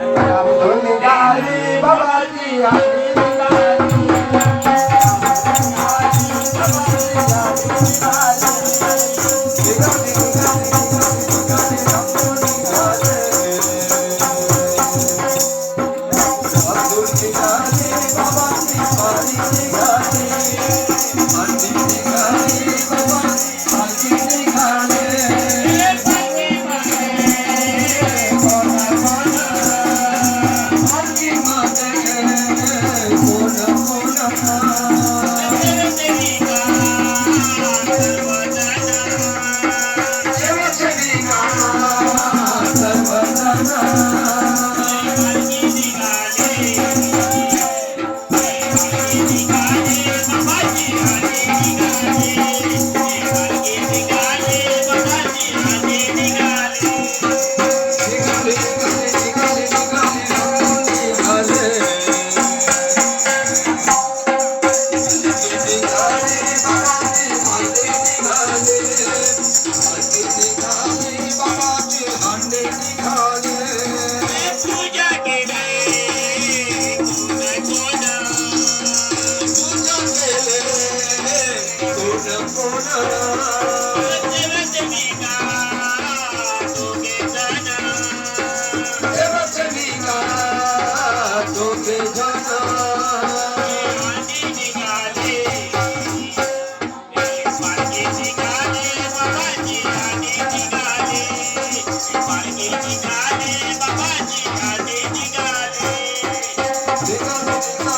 আব্দুল গালি বাবাজি আমি Thank you. Oh.